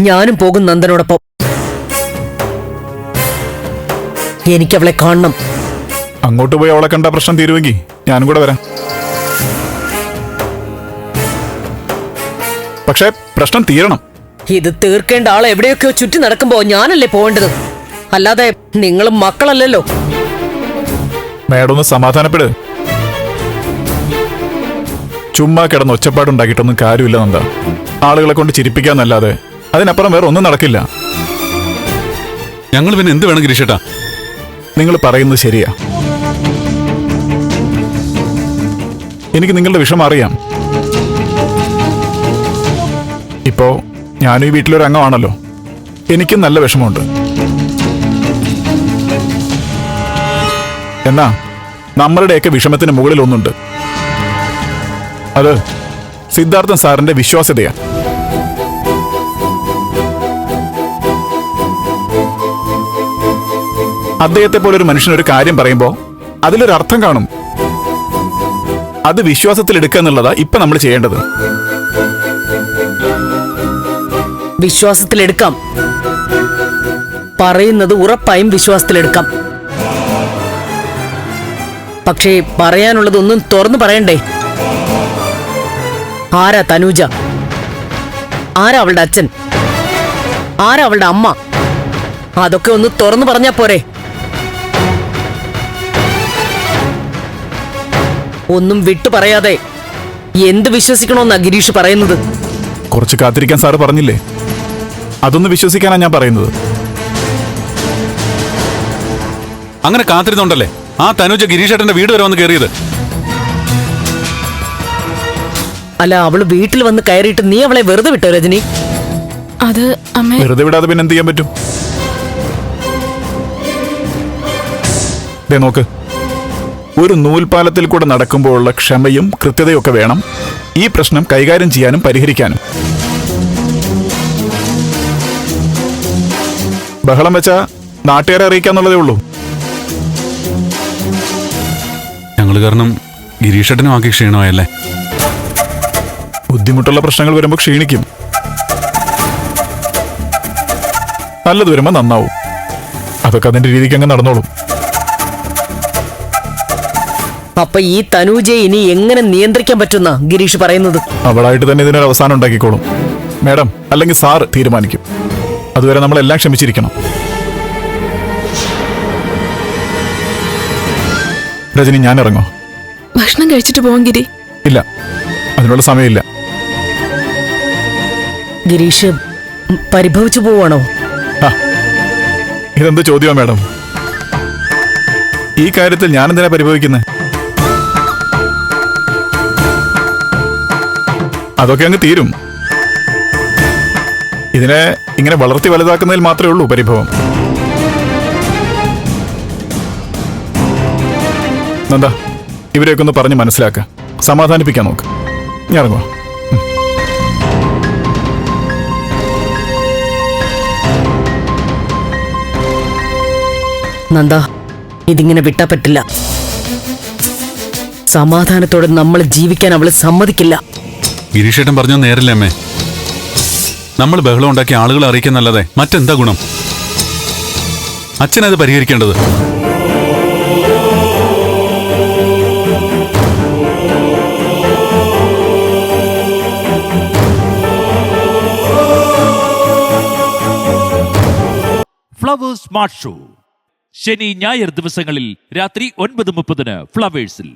ഞാനും പോകും നന്ദനോടൊപ്പം. എനിക്കവളെ കാണണം. അങ്ങോട്ട് പോയി അവളെ കണ്ട പ്രശ്നം തീരുമെങ്കിൽ ഞാനും കൂടെ വരാം. പക്ഷേ പ്രശ്നം തീരണം. ഇത് തീർക്കേണ്ട ആളെ എവിടെയൊക്കെയോ ചുറ്റി നടക്കുമ്പോ ഞാനല്ലേ പോകേണ്ടത് അല്ലാതെ നിങ്ങളും മക്കളല്ലല്ലോ. മേഡം ഒന്ന് സമാധാനപ്പെട്. ചുമ്മാ കിടന്ന് ഒച്ചപ്പാടുണ്ടാക്കിയിട്ടൊന്നും കാര്യമില്ല നന്ദ. ആളുകളെ കൊണ്ട് ചിരിപ്പിക്കാന്നല്ലാതെ അതിനപ്പുറം വേറെ ഒന്നും നടക്കില്ല. ഞങ്ങൾ പിന്നെ എന്ത് വേണം ഗിരീഷേട്ടാ? നിങ്ങൾ പറയുന്നത് ശരിയാ. എനിക്ക് നിങ്ങളുടെ വിഷമം അറിയാം. ഇപ്പോ ഞാനും ഈ വീട്ടിലൊരു അംഗമാണല്ലോ. എനിക്കും നല്ല വിഷമമുണ്ട്. എന്നാ നമ്മളുടെയൊക്കെ വിഷമത്തിന് മുകളിൽ ഒന്നുണ്ട് അത് സിദ്ധാർത്ഥൻ സാറിന്റെ വിശ്വാസ്യതയാ. അദ്ദേഹത്തെ പോലെ ഒരു മനുഷ്യൻ ഒരു കാര്യം പറയുമ്പോൾ അതിലൊരു അർത്ഥം കാണും. അത് വിശ്വാസത്തിൽ എടുക്കുക എന്നുള്ളതാ ഇപ്പൊ നമ്മൾ ചെയ്യേണ്ടത്. വിശ്വാസത്തിലെടുക്കാം. പറയുന്നത് ഉറപ്പായും വിശ്വാസത്തിലെടുക്കാം. പക്ഷേ പറയാനുള്ളതൊന്നും തുറന്നു പറയണ്ടേ? ആരാ തനൂജ? ആരാ അവളുടെ അച്ഛൻ? ആരാ അവളുടെ അമ്മ? അതൊക്കെ ഒന്ന് തുറന്നു പറഞ്ഞാ പോരെ? ഒന്നും വിട്ടു പറയാതെ എന്ത് വിശ്വസിക്കണമെന്നാ ഗിരീഷ് പറയുന്നത്? കുറച്ച് കാത്തിരിക്കാൻ സാറ് പറഞ്ഞില്ലേ? അതൊന്ന് വിശ്വസിക്കാനാ ഞാൻ പറയുന്നത്. അങ്ങനെ കാത്തിരുന്നുണ്ടല്ലേ? ആ തനുജ ഗിരീഷേട്ടന്റെ വീട് വരെ വന്ന് കയറിയത് അല്ല അവൾ വീട്ടിൽ വന്ന് കയറിയിട്ട് നീ അവളെ വെറുതെ വിട്ടോ രജനി? അത് അമ്മ വെറുതെ വിടാതെ പിന്നെ എന്ത് ചെയ്യാൻ പറ്റും? ദേ നോക്ക്. ഒരു നൂൽപാലത്തിൽ കൂടെ നടക്കുമ്പോഴുള്ള ക്ഷമയും കൃത്യതയും ഒക്കെ വേണം. ഈ പ്രശ്നം കൈകാര്യം ചെയ്യാനും പരിഹരിക്കാനും. ബഹളം വെച്ച നാട്ടുകാരെ അറിയിക്കാന്നുള്ളതേ ഉള്ളൂ. ഞങ്ങൾ കാരണം ഗിരീഷട്ടനും ആക്കി ക്ഷീണമായല്ലേ? ബുദ്ധിമുട്ടുള്ള പ്രശ്നങ്ങൾ വരുമ്പോൾ ക്ഷീണിക്കും. നല്ലത് വരുമ്പോൾ നന്നാവും. അതൊക്കെ അതിന്റെ രീതിക്ക് അങ്ങ് നടന്നോളും. അപ്പൊ ഈ തനൂജയെ ഇനി എങ്ങനെ നിയന്ത്രിക്കാൻ പറ്റുന്ന ഗിരീഷ് പറയുന്നത്? അവളായിട്ട് തന്നെ ഇതിനൊരു അവസാനം ഉണ്ടാക്കിക്കോളും. മാഡം അല്ലെങ്കിൽ സാർ തീരുമാനിക്കും. അതുവരെ നമ്മളെല്ലാം ക്ഷമിച്ചിരിക്കണം. രജനി ഞാൻ ഇറങ്ങോ. ഭക്ഷണം കഴിച്ചിട്ട് പോവാൻ ഗിരി. ഇല്ല. അതിനുള്ള സമയമില്ല. ഗിരീഷ് പരിഭവിച്ചു പോവാണോ? ആ, ഇതെന്ത് ചോദ്യമാ മാഡം? ഈ കാര്യത്തിൽ ഞാൻ എന്തിനാ പരിഭവിക്കുന്നത് അതൊക്കെ അങ്ങ് തീരും. ഇതിനെ ഇങ്ങനെ വളർത്തി വലുതാക്കുന്നതിൽ മാത്രമേ ഉള്ളൂ പരിഭവം. നന്ദ ഇവരെയൊക്കെ ഒന്ന് പറഞ്ഞ് മനസ്സിലാക്കുക സമാധാനിപ്പിക്കാൻ നോക്ക്. ഞാൻ ഇറങ്ങുവാ നന്ദ ഇതിങ്ങനെ വിട്ടാ പറ്റില്ല. സമാധാനത്തോടെ നമ്മൾ ജീവിക്കാൻ അവൾ സമ്മതിക്കില്ല. ഗിരീഷേട്ടൻ പറഞ്ഞ നേരല്ലേ അമ്മേ? നമ്മൾ ബഹളം ഉണ്ടാക്കി ആളുകളെ അറിയിക്കുന്നല്ലാതെ മറ്റെന്താ ഗുണം? അച്ഛനത് പരിഹരിക്കേണ്ടത്? ഫ്ലവേഴ്സ് സ്മാർട്ട് ഷോ ശനി ഞായർ ദിവസങ്ങളിൽ രാത്രി ഒൻപത് മുപ്പതിന് ഫ്ലവേഴ്സിൽ